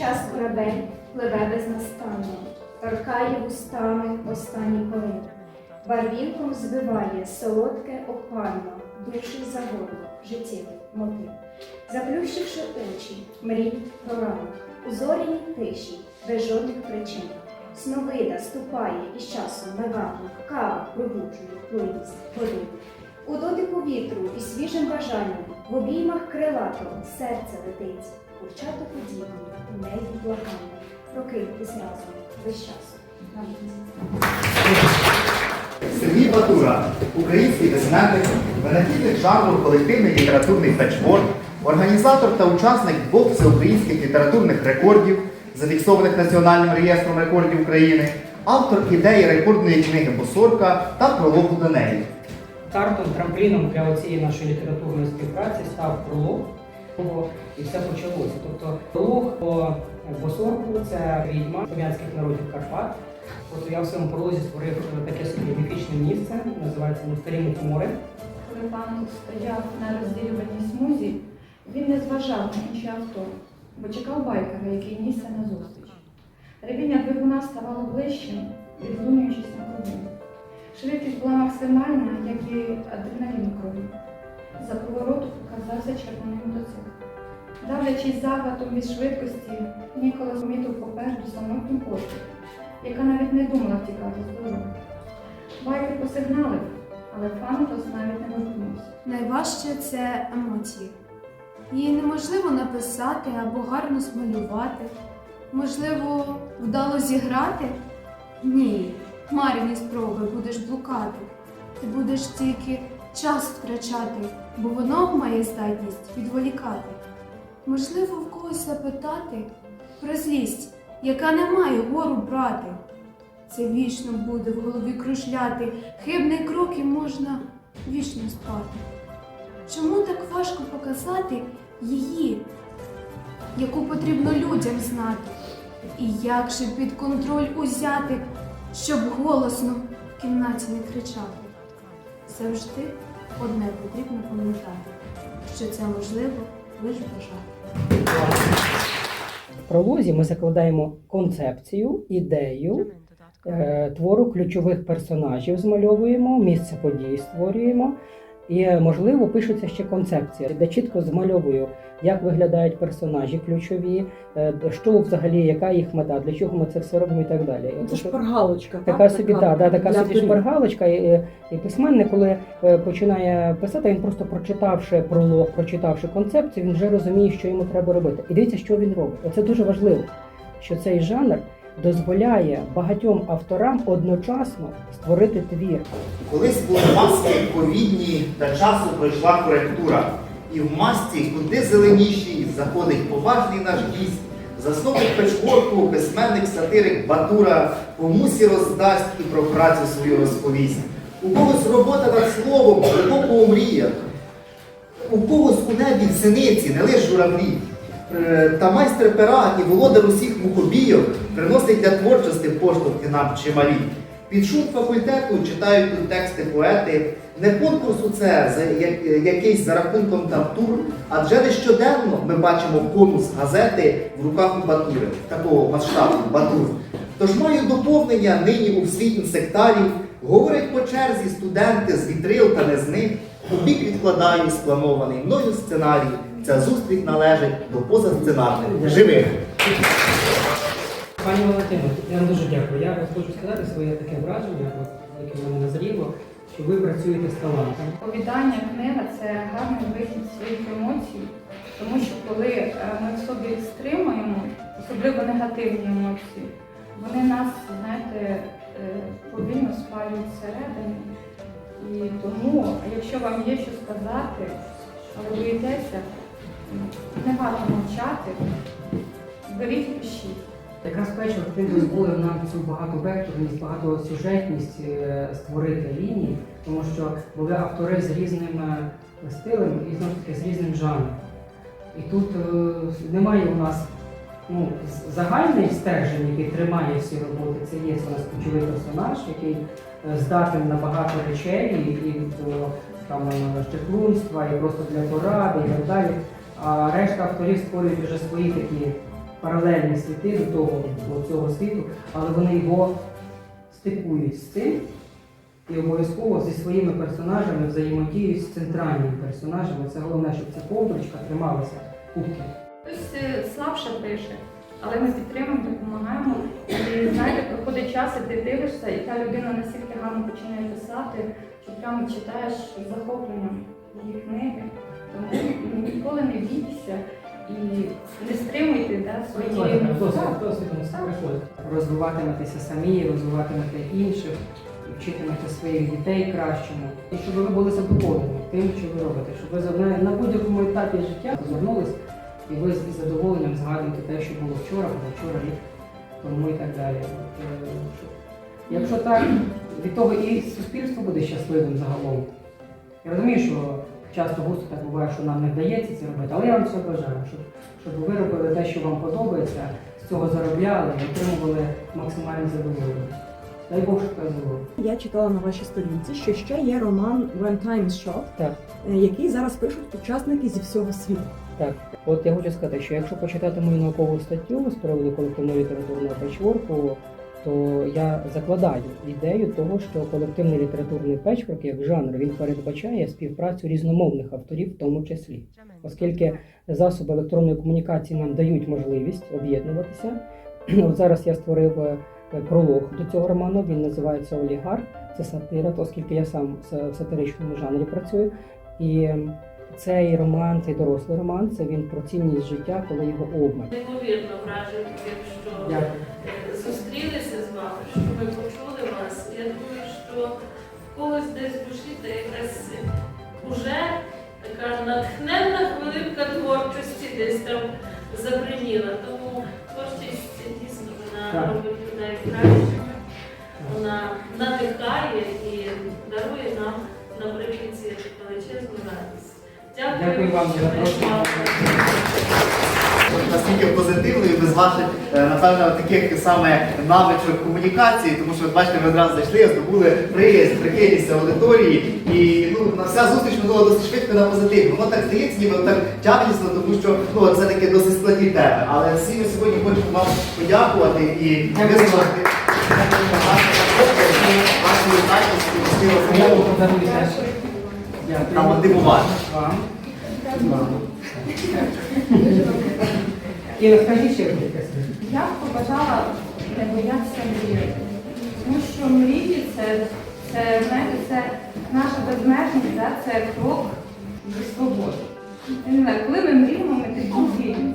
Час корабель пливе безнастанно, торкає вустами останні коли. Барвінком збиває солодке опально, душі за горло, життєвий мотив. Заплющивши очі, мрій про ранок, у зоряній тиші, без жодних причин. Сновида ступає із часом невагно, кава пробуджує плинність води. У дотику вітру і свіжим бажанням, в обіймах крилатого серце летить, курчата подібні, у неї благання, прокинутись разом весь час. Сергій Батура, український письменник, винахідник жанру колективний літературний фетчборд, організатор та учасник двох всеукраїнських літературних рекордів, зафіксованих Національним реєстром рекордів України, автор ідеї рекордної книги Босорка та прологу до неї. Стартом, трампліном для цієї нашої літературної співпраці став пролог. І все почалося. Тобто пролог по Босорку це відьма слов'янських народів Карпат. От я в своєму пролозі створив таке собі міфічне місце, називається ну, Старі Мухомори. Коли пан стояв на розділюваній смузі, він не зважав на інші авто, бо чекав байкера, який нісся на зустріч. Ревіння двигуна ставало ближчим, відлунюючись на крові. Швидкість була максимальна, як і адреналін крові. За повороту показався червоний мотоцикл. Давлячись захватом від швидкості, Ніколас помітив попереду самотню кошку, яка навіть не думала втікати з дороги. Байкер посигналив, але Фантос навіть не ворухнувся. Найважче це емоції. Її неможливо написати або гарно змалювати. Можливо, вдало зіграти? Ні, марні спроби будеш блукати. Ти будеш тільки час втрачати, бо воно має здатність відволікати. Можливо, в когось запитати про злість, яка не має гору брати. Це вічно буде в голові кружляти, хибний крок і можна вічно спати. Чому так важко показати її, яку потрібно людям знати? І як же під контроль узяти, щоб голосно в кімнаті не кричати? Завжди одне потрібно пам'ятати, що це можливо лише бажати. В пролозі ми закладаємо концепцію, ідею е, твору ключових персонажів, змальовуємо, місце подій створюємо. І, е, можливо, пишеться ще концепція, де чітко змальовую, як виглядають персонажі ключові, е, що взагалі, яка їх мета, для чого ми це все робимо і так далі. Це ж шпаргалочка. Така так? собі, да, да, така собі шпаргалочка. І, і письменник, коли е, починає писати, він просто прочитавши пролог, прочитавши концепцію, він вже розуміє, що йому треба робити. І дивіться, що він робить. Оце дуже важливо, що цей жанр дозволяє багатьом авторам одночасно створити твір. Колись були маски ковідні, та часу пройшла коректура. І в масці, куди зеленішій, заходить поважний наш гість, засновник печворку, письменник сатирик Батура, комусь роздасть і про працю свою розповість. У когось робота над словом, у мріях, у когось у небі синиці, не лише журавлі. Е, Та майстер пера і володар усіх мухобійок приносить для творчості поштовхи нам чималі. Під шум факультету читають тут тексти поети. Не конкурсу це за якийсь за рахунком тавтур, адже не щоденно ми бачимо конус газети в руках у Батури, такого масштабу Батур. Тож маю доповнення нині у всій інсектарів. Говорять по черзі студенти з вітрил та не з них. У бік відкладаю спланований мною сценарій. Ця зустріч належить до позасценарних живих. Пані Валентино, я вам дуже дякую. Я хочу сказати своє таке враження, от, яке в мене назріло, що ви працюєте з талантом. Оповідання книга це гарний вихід своїх емоцій, тому що коли е, ми в собі стримуємо, особливо негативні емоції, вони нас, знаєте, е, повільно спалюють всередині. І тому, якщо вам є що сказати, але боїтеся, не варто мовчати, беріть і пишіть. Якраз печор він дозволив нам цю багатовекторність, багатосюжетність е, створити лінії, тому що були автори з різним е, стилем і знову ж таки з різним жанром. І тут е, немає у нас ну, загальний стержень, який тримає всі роботи. Це є у нас ключовий персонаж, який здатен на багато речей, і, і до там і просто для поради, і так далі. А решта авторів створюють вже свої такі паралельні світи до того до цього світу, але вони його стикують з цим і обов'язково зі своїми персонажами взаємодіють з центральними персонажами. Це головне, щоб ця ковдрочка трималася кубки. Хтось е, слабше пише, але ми підтримуємо, допомагаємо. І знаєте, проходить час, і ти дивишся, і та людина настільки гарно починає писати, що прямо читаєш з захопленням її книги. Тому ніколи не бійтеся і не стримуйте да, свої приходить. Розвиватиметеся самі, розвиватимете інших, вчитимете своїх дітей кращому. І щоб ви були задоволені тим, що ви робите, щоб ви на- будь-якому етапі життя звернулись, і ви з задоволенням згадуєте те, що було вчора, позавчора, рік тому і так далі. Е, Якщо так, від того і суспільство буде щасливим загалом. Я розумію, що часто густо так буває, що нам не вдається це робити, але я вам цього бажаю, щоб, щоб ви робили те, що вам подобається, з цього заробляли і отримували максимальне задоволення. Дай Бог, щоб так було. Я читала на вашій сторінці, що ще є роман When Time is Short, Так. е, який зараз пишуть учасники зі всього світу. Так, от я хочу сказати, що якщо почитати мою наукову статтю з приводу колективного літературного печворку, то я закладаю ідею того, що колективний літературний печворк як жанр він передбачає співпрацю різномовних авторів, в тому числі, оскільки засоби електронної комунікації нам дають можливість об'єднуватися. От зараз я створив е, пролог до цього роману. Він називається Олігарх. Це сатира, оскільки я сам в сатиричному жанрі працюю. І цей роман, цей дорослий роман, це він про цінність життя, коли його обмаль. Неймовірно вражені що Дякую. зустрілися з вами, що ми почули вас. Я думаю, що в когось десь в душі та якась уже така натхненна хвилинка творчості десь там забриніла. Тому творчість дійсно вона робить людей кращими, Дякую, вам за запрошення. позитивно і без ваших, напевно, таких саме навичок комунікації, тому що, бачите, ви одразу зайшли, здобули приязнь, прихильність аудиторії, і ну, на вся зустріч минула досить швидко на позитив. Воно так здається, ніби так тягнеться, тому що ну, це таки досить складні теми. Але всі ми сьогодні хочемо вам подякувати і здатності, Я розмову подарую теж. Та мотивувати. І розкажіть ще кілька слів. Я б побажала не боятися мріяти. Тому що мрії це, це, знаєте, це наша безмежність, да? це крок до свободи. Я не знаю, коли ми мріємо, ми такі вільні.